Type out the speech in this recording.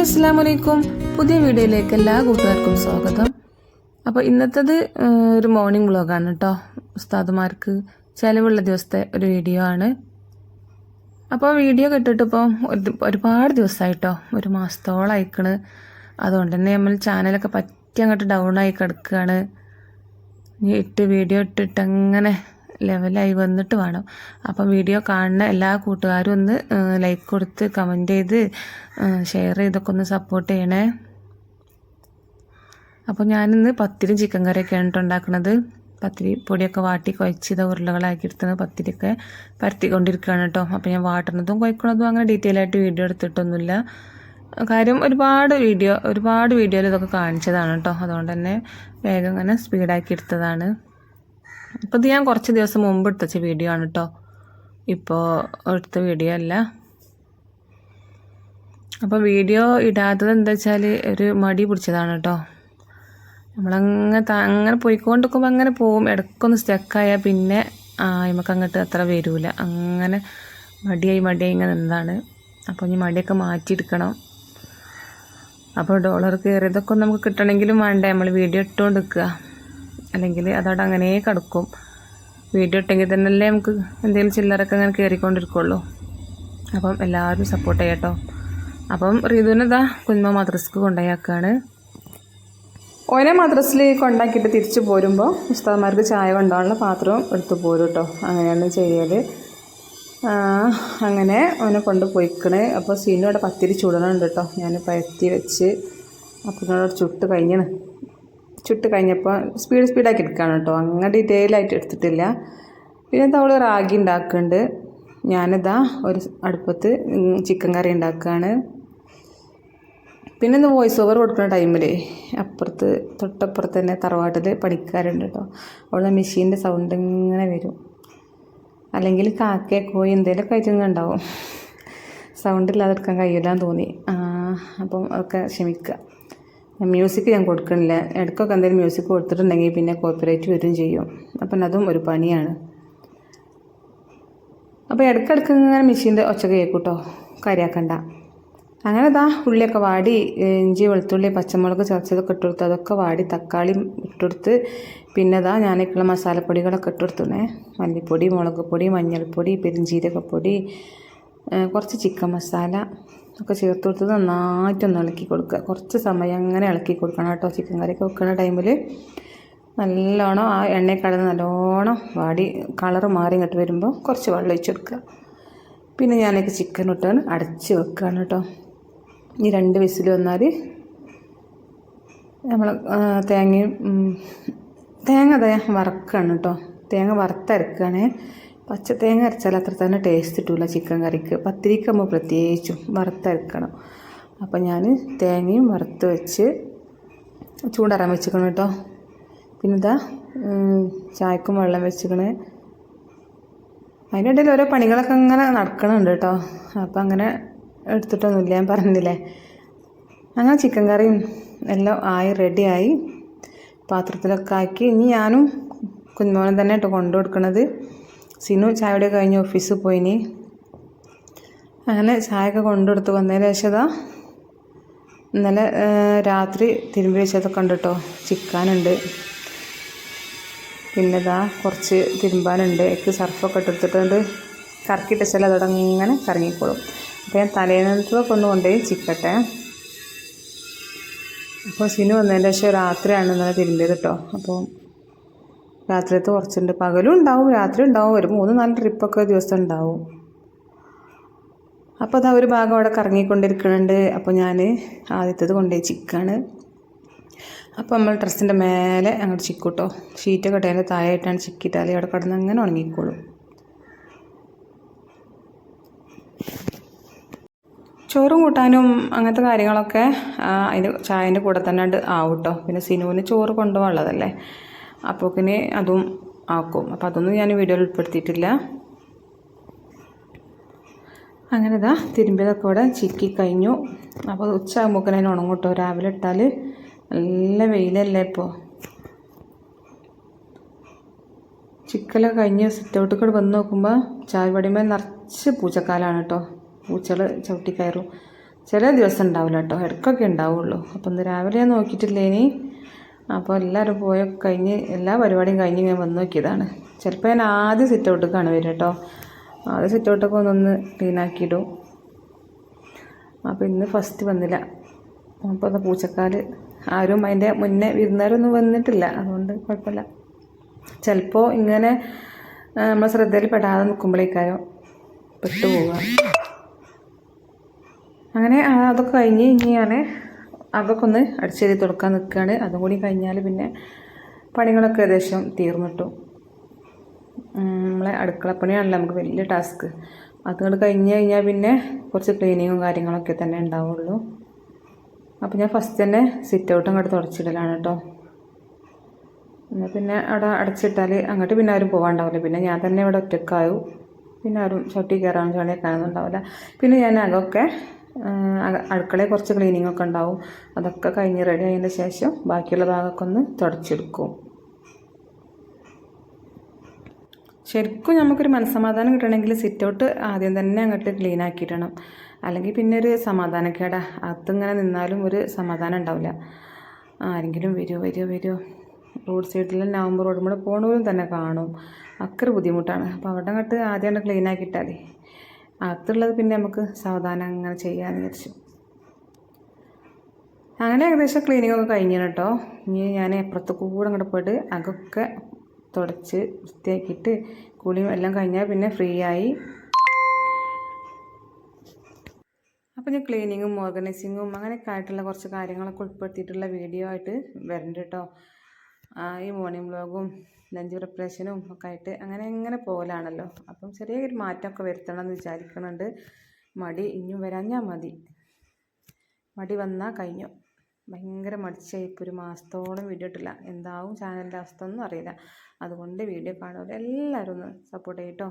Hi പുതിയ വീഡിയോയിലേക്ക് എല്ലാ കൂട്ടുകാർക്കും സ്വാഗതം. അപ്പോൾ ഇന്നത്തേത് ഒരു മോർണിംഗ് വ്ളോഗാണ് കേട്ടോ ഉസ്താദുമാർക്ക് ചിലവുള്ള ദിവസത്തെ ഒരു വീഡിയോ ആണ്. അപ്പോൾ വീഡിയോ കിട്ടിയിട്ടിപ്പോൾ ഒരു ഒരുപാട് ദിവസമായിട്ടോ ഒരു മാസത്തോളം അയക്കണ് അതുകൊണ്ട് തന്നെ നമ്മൾ ചാനലൊക്കെ പറ്റി അങ്ങോട്ട് ഡൗൺ ആയി കിടക്കുകയാണ് ഇട്ട് വീഡിയോ ഇട്ടിട്ട് അങ്ങനെ ലെവലായി വന്നിട്ട് വേണം. അപ്പം വീഡിയോ കാണുന്ന എല്ലാ കൂട്ടുകാരും ഒന്ന് ലൈക്ക് കൊടുത്ത് കമന്റ് ചെയ്ത് ഷെയർ ചെയ്തൊക്കെ ഒന്ന് സപ്പോർട്ട് ചെയ്യണേ. അപ്പോൾ ഞാനിന്ന് പത്തിരി ചിക്കൻ കറിയൊക്കെയാണ് കേട്ടോ ഉണ്ടാക്കുന്നത് പത്തിരി പൊടിയൊക്കെ വാട്ടി കുഴച്ചിത ഉരുളകളാക്കി എടുത്തത് പത്തിരിയൊക്കെ പരത്തിക്കൊണ്ടിരിക്കുകയാണ് കേട്ടോ അപ്പോൾ ഞാൻ വാട്ടുന്നതും കുഴക്കുന്നതും അങ്ങനെ ഡീറ്റെയിൽ ആയിട്ട് വീഡിയോ എടുത്തിട്ടൊന്നുമില്ല. കാര്യം ഒരുപാട് വീഡിയോ ഒരുപാട് വീഡിയോയിൽ ഇതൊക്കെ കാണിച്ചതാണ് കേട്ടോ അതുകൊണ്ട് തന്നെ വേഗം അങ്ങനെ സ്പീഡാക്കി എടുത്തതാണ്. അപ്പോൾ ഇത് ഞാൻ കുറച്ച് ദിവസം മുമ്പ് എടുത്തച്ച വീഡിയോ ആണ് കേട്ടോ ഇപ്പോൾ എടുത്ത വീഡിയോ അല്ല. അപ്പോൾ വീഡിയോ ഇടാത്തത് എന്താ വെച്ചാൽ ഒരു മടി പിടിച്ചതാണ് കേട്ടോ നമ്മളങ്ങനെ ത- അങ്ങനെ പോയിക്കൊണ്ടിരിക്കുമ്പോൾ അങ്ങനെ പോവും. ഇടയ്ക്കൊന്ന് സ്റ്റക്കായാൽ പിന്നെ നമുക്ക് അങ്ങോട്ട് അത്ര വരില്ല അങ്ങനെ മടിയായി മടിയായി ഇങ്ങനെ നിന്നതാണ്. അപ്പോൾ ഇനി മടിയൊക്കെ മാറ്റിയെടുക്കണം. അപ്പോൾ ഡോളർ കയറിയതൊക്കെ നമുക്ക് കിട്ടണമെങ്കിലും വേണ്ട? നമ്മൾ വീഡിയോ ഇട്ടുകൊണ്ട് നിൽക്കുക അല്ലെങ്കിൽ അതവിടെ അങ്ങനെ കിടക്കും. വീഡിയോ ഇട്ടെങ്കിൽ തന്നെയല്ലേ നമുക്ക് എന്തെങ്കിലും ചില്ലറൊക്കെ അങ്ങനെ കയറിക്കൊണ്ടിരിക്കുള്ളൂ അപ്പം എല്ലാവരും സപ്പോർട്ട് ചെയ്യട്ടോ അപ്പം റീതുവിനെ ഇതാ കുഞ്ഞുമ മദ്രസ്ക്ക് കൊണ്ടുപോയാക്കാണ്. ഓരോ മദ്രസിൽ കൊണ്ടാക്കിയിട്ട് തിരിച്ചു പോരുമ്പോൾ ഉസ്താദ്മാർക്ക് ചായ കൊണ്ടുപോകാനുള്ള പാത്രവും എടുത്തു പോരും കേട്ടോ അങ്ങനെയാണ് ചെയ്യൽ അങ്ങനെ അവനെ കൊണ്ട് പോയിക്കണേ. അപ്പോൾ സീനും അവിടെ പത്തിരി ചുടണുണ്ട് കേട്ടോ ഞാൻ പരത്തി വെച്ച് എന്നോട് ചുട്ട് കഴിഞ്ഞണ് ചുട്ട് കഴിഞ്ഞപ്പോൾ സ്പീഡ് സ്പീഡാക്കി എടുക്കുകയാണ് കേട്ടോ. അങ്ങനെ ഡീറ്റെയിൽ ആയിട്ട് എടുത്തിട്ടില്ല. പിന്നെ അവൾ റാഗി ഉണ്ടാക്കുന്നുണ്ട്. ഞാനിതാ ഒരു അടുപ്പത്ത് ചിക്കൻ കറി ഉണ്ടാക്കുകയാണ്. പിന്നെ ഇന്ന് വോയിസ് ഓവർ കൊടുക്കുന്ന ടൈമിൽ അപ്പുറത്ത് തൊട്ടപ്പുറത്ത് തന്നെ തറവാട്ടിൽ പണിക്കാരുണ്ട് കേട്ടോ. അവിടെ മെഷീന്റെ സൗണ്ട് ഇങ്ങനെ വരും. അല്ലെങ്കിൽ കാക്കയെ കോഴി എന്തെങ്കിലുമൊക്കെ ആയിട്ട് ഉണ്ടാവും. സൗണ്ട് ഇല്ലാതെടുക്കാൻ കഴിയില്ലാന്ന് തോന്നി. ആ, അപ്പം ഒക്കെ ക്ഷമിക്കുക. മ്യൂസിക് ഞാൻ കൊടുക്കണില്ല. ഇടയ്ക്കൊക്കെ എന്തെങ്കിലും മ്യൂസിക് കൊടുത്തിട്ടുണ്ടെങ്കിൽ പിന്നെ കോപ്പറേറ്റ് വരും ചെയ്യും. അപ്പം അതും ഒരു പണിയാണ്. അപ്പോൾ ഇടയ്ക്കിടയ്ക്ക് ഇങ്ങനെ മെഷീന്റെ ഒച്ച കേൾക്കൂട്ടോ. കാര്യമാക്കണ്ട അങ്ങനെ ദാ ഉള്ളിയൊക്കെ വാടി ഇഞ്ചി വെളുത്തുള്ളി പച്ചമുളക് ചതച്ചതൊക്കെ ഇട്ടുകൊടുത്ത് അതൊക്കെ വാടി തക്കാളി ഇട്ടുകൊടുത്ത് പിന്നെ ദാ ഞാനൊക്കെയുള്ള മസാലപ്പൊടികളൊക്കെ ഇട്ടുകൊടുത്തുണേ മല്ലിപ്പൊടി മുളക് പൊടി മഞ്ഞൾപ്പൊടി പെരിഞ്ചീരകപ്പൊടി കുറച്ച് ചിക്കൻ മസാല ഒക്കെ ചേർത്ത് കൊടുത്ത് നന്നായിട്ടൊന്ന് ഇളക്കി കൊടുക്കുക. കുറച്ച് സമയം അങ്ങനെ ഇളക്കി കൊടുക്കണം കേട്ടോ. ചിക്കൻ കറിയൊക്കെ വെക്കുന്ന ടൈമിൽ നല്ലോണം ആ എണ്ണയിൽ കടന്ന് നല്ലോണം വാടി കളറ് മാറി ഇങ്ങോട്ട് വരുമ്പോൾ കുറച്ച് വെള്ളം ഒഴിച്ച് കൊടുക്കുക. പിന്നെ ഞാനൊക്കെ ചിക്കൻ ഇട്ടാണ് അടച്ച് വെക്കുകയാണ് കേട്ടോ. ഈ രണ്ട് വിസിൽ വന്നാൽ നമ്മൾ തേങ്ങയും തേങ്ങ അതെ വറക്കുകയാണ് കേട്ടോ. തേങ്ങ വറുത്തരക്കുകയാണ്. പച്ച തേങ്ങ അരച്ചാൽ അത്ര തന്നെ ടേസ്റ്റ് കിട്ടില്ല ചിക്കൻ കറിക്ക്. പത്തിരിക്കാകുമ്പോൾ പ്രത്യേകിച്ചും വറുത്തരക്കണം അപ്പോൾ ഞാൻ തേങ്ങയും വറുത്ത് വെച്ച് ചൂടാറാൻ വെച്ചിക്കണം കേട്ടോ പിന്നെ ഇതാ ചായക്കും വെള്ളം വെച്ചിക്കണ് അതിന്റെ ഇടയിൽ ഓരോ പണികളൊക്കെ അങ്ങനെ നടക്കണുണ്ട് കേട്ടോ അപ്പം അങ്ങനെ എടുത്തിട്ടൊന്നുമില്ല ഞാൻ പറഞ്ഞില്ലേ. അങ്ങനെ ചിക്കൻ കറിയും എല്ലാം ആയി റെഡിയായി പാത്രത്തിലൊക്കെ ആക്കി. ഇനി ഞാനും കുഞ്ഞുമോനെ തന്നെ കേട്ടോ കൊണ്ടു കൊടുക്കണത് സിനു ചായയുടെ കഴിഞ്ഞ് ഓഫീസിൽ പോയിനി. അങ്ങനെ ചായയൊക്കെ കൊണ്ടുകൊടുത്ത് വന്നതിന് ശേഷം ഇന്നലെ രാത്രി തിരുമ്പി വെച്ചതൊക്കെ ഉണ്ട് കേട്ടോ ചിക്കാനുണ്ട്. പിന്നെ ഇതാ കുറച്ച് തിരുമ്പാനുണ്ട്. എനിക്ക് സർഫൊക്കെ ഇട്ടെടുത്തിട്ടുണ്ട് കറക്കിയിട്ട് വെച്ചാൽ അതോടെ കറങ്ങിക്കോളും. അപ്പോൾ ഞാൻ തലേന്നത്തൊക്കെ ഒന്ന് കൊണ്ടുപോയി ചിക്കട്ടെ. അപ്പോൾ സിനു വന്നതിന്റെ ശേഷം രാത്രിയാണ് ഇന്നലെ തിരുമ്പിയത് കേട്ടോ. അപ്പോൾ രാത്രിയത്തെ കുറച്ചുണ്ട്. പകലും ഉണ്ടാവും രാത്രി ഉണ്ടാവും. ഒരു മൂന്ന് നാല് ട്രിപ്പൊക്കെ ദിവസം ഉണ്ടാവും. അപ്പോൾ അതാ ഒരു ഭാഗം അവിടെ കറങ്ങിക്കൊണ്ടിരിക്കുന്നുണ്ട്. അപ്പോൾ ഞാൻ ആദ്യത്തേത് കൊണ്ടുപോയി ചിക്കാണ്. അപ്പോൾ നമ്മൾ ഡ്രസ്സിന്റെ മേലെ അങ്ങോട്ട് ചിക്കൂട്ടോ. ഷീറ്റൊക്കെ ഇട്ടതിന്റെ താഴെയായിട്ടാണ് ചിക്കിയിട്ടാൽ അവിടെ കിടന്ന് അങ്ങനെ ഉണങ്ങിക്കോളും. ചോറും കൂട്ടാനും അങ്ങനത്തെ കാര്യങ്ങളൊക്കെ അതിന്റെ ചായന്റെ കൂടെ തന്നെ ആവും കേട്ടോ പിന്നെ സിനുവിന് ചോറ് കൊണ്ടുപോകാനുള്ളതല്ലേ. അപ്പോൾ പിന്നെ അതും ആക്കും. അപ്പോൾ അതൊന്നും ഞാൻ വീഡിയോയിൽ ഉൾപ്പെടുത്തിയിട്ടില്ല. അങ്ങനെ ഇതാ തിരുമ്പിയതൊക്കെ ഇവിടെ ചിക്കി കഴിഞ്ഞു. അപ്പോൾ ഉച്ച ആകുമ്പോൾ അതിന് ഉണങ്ങും രാവിലെ ഇട്ടാൽ നല്ല വെയിലല്ലേ ഇപ്പോൾ ചിക്കലൊക്കെ കഴിഞ്ഞ് സിറ്റ് ഔട്ടിൽ കൂടെ വന്ന് നോക്കുമ്പോൾ ചായപടിമേൽ നിറച്ച് പൂച്ചക്കാലാണ് കേട്ടോ. പൂച്ചകൾ ചവിട്ടി കയറും. ചില ദിവസം ഉണ്ടാവില്ല കേട്ടോ. ഇടയ്ക്കൊക്കെ ഉണ്ടാവുള്ളൂ. അപ്പം ഇന്ന് രാവിലെ ഞാൻ നോക്കിയിട്ടില്ലേനി. അപ്പോൾ എല്ലാവരും പോയ കഴിഞ്ഞ് എല്ലാ പരിപാടിയും കഴിഞ്ഞ് ഞാൻ വന്ന് നോക്കിയതാണ്. ചിലപ്പോൾ ഞാൻ ആദ്യം സിറ്റ് ഔട്ടൊക്കെയാണ് വരിക കേട്ടോ. ആദ്യം സിറ്റ് ഔട്ടൊക്കെ ഒന്നൊന്ന് ക്ലീനാക്കിയിടും അപ്പോൾ ഇന്ന് ഫസ്റ്റ് വന്നില്ല. അപ്പോൾ അത് ആരും അതിന്റെ മുന്നേ വിരുന്നാരൊന്നും വന്നിട്ടില്ല. അതുകൊണ്ട് കുഴപ്പമില്ല. ചിലപ്പോൾ ഇങ്ങനെ നമ്മൾ ശ്രദ്ധയിൽ പെടാതെ നിൽക്കുമ്പോഴേക്കാരോ പെട്ടുപോവുക. അങ്ങനെ അതൊക്കെ കഴിഞ്ഞ് ഇനി ഞാൻ അതൊക്കെ ഒന്ന് തുടക്കാൻ നിൽക്കുകയാണ് അതും കൂടി കഴിഞ്ഞാൽ പിന്നെ പണികളൊക്കെ ഏകദേശം തീർന്നിട്ടു. നമ്മളെ അടുക്കളപ്പണിയാണല്ലോ നമുക്ക് വലിയ ടാസ്ക്. അതുകൊണ്ട് കഴിഞ്ഞ് കഴിഞ്ഞാൽ പിന്നെ കുറച്ച് ക്ലീനിങ്ങും കാര്യങ്ങളൊക്കെ തന്നെ ഉണ്ടാവുള്ളൂ. അപ്പോൾ ഞാൻ ഫസ്റ്റ് തന്നെ സിറ്റ് ഔട്ട് അങ്ങോട്ട് തുടച്ചിടലാണ് കേട്ടോ എന്നാൽ പിന്നെ അവിടെ അടച്ചിട്ടാൽ അങ്ങോട്ട് പിന്നെ ആരും പോകാണ്ടാവില്ല പിന്നെ ഞാൻ തന്നെ ഇവിടെ ഒറ്റക്കാവും. പിന്നെ ആരും ചട്ടി കയറാൻ ചളി വെക്കാനൊന്നും ഉണ്ടാവില്ല പിന്നെ ഞാൻ അതൊക്കെ അടുക്കളയിൽ കുറച്ച് ക്ലീനിങ് ഒക്കെ ഉണ്ടാവും. അതൊക്കെ കഴിഞ്ഞ് റെഡി ആയതിന് ശേഷം ബാക്കിയുള്ള ഭാഗമൊക്കെ ഒന്ന് തുടച്ചെടുക്കും. ശരിക്കും നമുക്കൊരു മനസ്സമാധാനം കിട്ടണമെങ്കിൽ സിറ്റ് ഔട്ട് ആദ്യം തന്നെ അങ്ങോട്ട് ക്ലീൻ ആക്കിയിടണം. അല്ലെങ്കിൽ പിന്നെ ഒരു സമാധാനക്കേടാ. അകത്തിങ്ങനെ നിന്നാലും ഒരു സമാധാനം ഉണ്ടാവില്ല. ആരെങ്കിലും വരുമോ വരുമോ വരുമോ റോഡ് സൈഡിൽ നവംബർ റോഡ് കൂടെ പോണവരും തന്നെ കാണും. ഒക്കെ ബുദ്ധിമുട്ടാണ്. അപ്പോൾ അവിടെ അങ്ങോട്ട് ആദ്യം ക്ലീൻ ആക്കിയിട്ടാലേ. അകത്തുള്ളത് പിന്നെ നമുക്ക് സാവധാനം അങ്ങനെ ചെയ്യാമെന്ന് വിചാരിച്ചു. അങ്ങനെ ഏകദേശം ക്ലീനിങ് ഒക്കെ കഴിഞ്ഞു കേട്ടോ ഇനി ഞാൻ അപ്പുറത്ത് കൂടെ അങ്ങോട്ട് പോയിട്ട് അകൊക്കെ തുടച്ച് വൃത്തിയാക്കിയിട്ട് കുളിയും എല്ലാം കഴിഞ്ഞാൽ പിന്നെ ഫ്രീ ആയി. അപ്പോൾ ഞാൻ ക്ലീനിങ്ങും ഓർഗനൈസിങ്ങും അങ്ങനെയൊക്കെ ആയിട്ടുള്ള കുറച്ച് കാര്യങ്ങളൊക്കെ ഉൾപ്പെടുത്തിയിട്ടുള്ള വീഡിയോ ആയിട്ട് വരുന്നുണ്ട് കേട്ടോ ഈ മോർണിംഗ് വ്ളോഗും ലഞ്ച് പ്രിപ്പറേഷനും ഒക്കെ ആയിട്ട് അങ്ങനെ എങ്ങനെ പോകലാണല്ലോ. അപ്പം ചെറിയൊരു മാറ്റമൊക്കെ വരുത്തണം എന്ന് വിചാരിക്കുന്നുണ്ട് മടി ഇനിയും വരാഞ്ഞാൽ മതി. മടി വന്നാൽ കഴിഞ്ഞു. ഭയങ്കര മടിച്ചായി ഇപ്പോൾ ഒരു മാസത്തോളം വീഡിയോ ഇട്ടില്ല. എന്താവും ചാനലിന്റെ അവസ്ഥ ഒന്നും അറിയില്ല. അതുകൊണ്ട് വീഡിയോ കാണുമല്ലോ എല്ലാവരും ഒന്ന് സപ്പോർട്ട് ചെയ്യട്ടോ